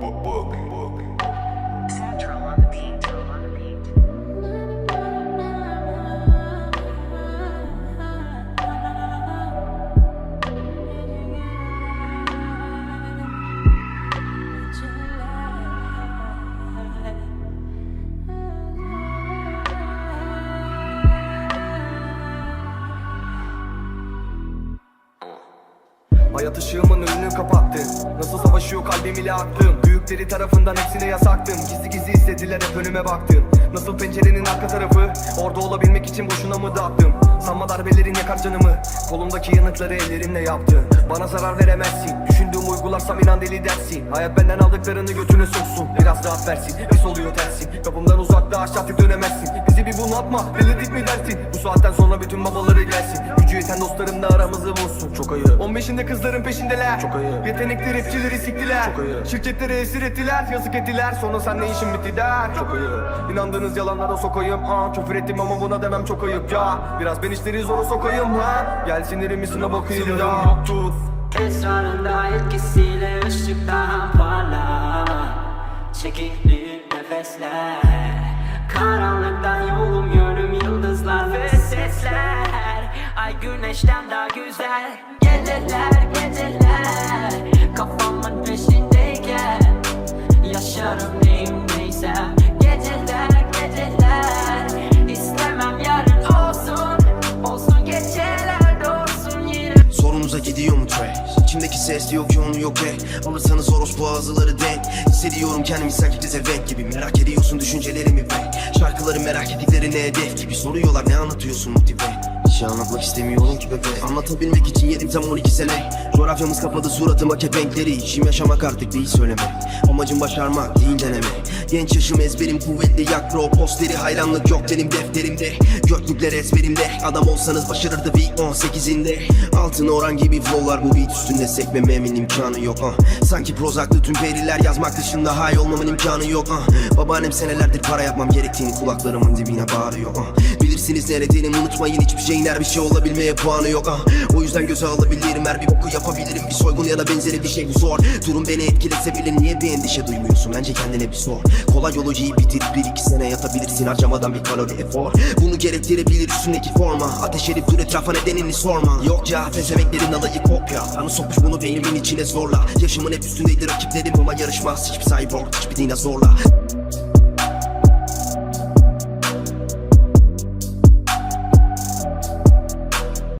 book, book, book. Hayat ışığımın önünü kapattın Nasıl savaşıyor kalbim ile aklım Büyükleri tarafından hepsine yasaktım. Gizli gizli istediler hep önüme baktım. Nasıl pencerenin arka tarafı? Orada olabilmek için boşuna mı dağıttım? Sanma darbelerin yakar canımı. Kolumdaki yanıkları ellerimle yaptım. Bana zarar veremezsin. Düşündüğüm uygularsam inan deli dersin. Hayat benden aldıklarını götüne soksun. Biraz rahat versin Pis oluyor tersin. Kapımdan uzakta aşağı dönemezsin. Bizi bir bunaltma Delirdik mi dersin? Bu saatten sonra bütün babaları gelsin. Gücü yeten dostlarım da aramızı bulsun Çok ayıp. 15'inde kızların peşindeler. Çok ayıp. Yetenekli rapçileri siktiler. Çok ayıp. Şirketleri esir ettiler Yazık ettiler. Sonra sen ne işin bitti der. Çok ayıp. İnandığınız yalanlara sokayım. Ha Küfür ettim ama buna demem çok ayıp. Ya Biraz ben işleri zora sokayım ha. Gel sinirimizine bakayım ya Yoktur Esrarında etkisiyle ışık daha parlar Çekikli nefesler. Karanlıktan yolum yönüm yıldızlar ve sesler. Ay güneşten daha güzel. Geceler geceler. Kafamın peşindeyken Yaşarım neyim neysem İçimdeki ses yok onu yok et Alırsanız orospu ağzıları denk. Hissediyorum kendimi sanki bize vek gibi. Merak ediyorsun düşüncelerimi ve Şarkıları merak ettiklerine hedef gibi. Soruyorlar ne anlatıyorsun motive şey anlatmak istemiyorum ki bebe Anlatabilmek için yedim tam 12 sene. Coğrafyamız kapadı suratıma kepenkleri İşim yaşamak artık değil söylemek. Amacım başarmak değil deneme Genç yaşım ezberim kuvvetli yak bro Posteri. Hayranlık yok benim defterimde. Göklükler ezberimde. Adam olsanız başarırdı V18'inde Altın oran gibi flowlar bu beat üstünde. Sekmememin imkanı yok ah. Sanki Prozac'lı tüm periler yazmak dışında high olmamın imkanı yok ah. Babaannem senelerdir para yapmam gerektiğini kulaklarımın dibine bağırıyor ah. Bilirsiniz neredeyim unutmayın. Hiçbir şeyin her bir şey olabilmeye puanı yok ah. O yüzden göze alabilirim. Her bir boku yapabilirim. Bir soygun ya da benzeri bir şey bu zor. Durum beni etkilese bile niye bir endişe duymuyorsun? Bence kendine bir sor. Kolay yiyip bitirip bir iki sene yatabilirsin. Harcamadan bir kalori efor. Bunu gerektirebilir üstündeki forma. Ateş edip dur etrafa nedenini sorma. Yok ya fezemeklerin alayı kopya. Anı sokmuş bunu beynimin içine zorla. Yaşımın hep üstündeydi rakiplerim ama yarışmaz. Hiçbir cyborg hiçbir dinozorla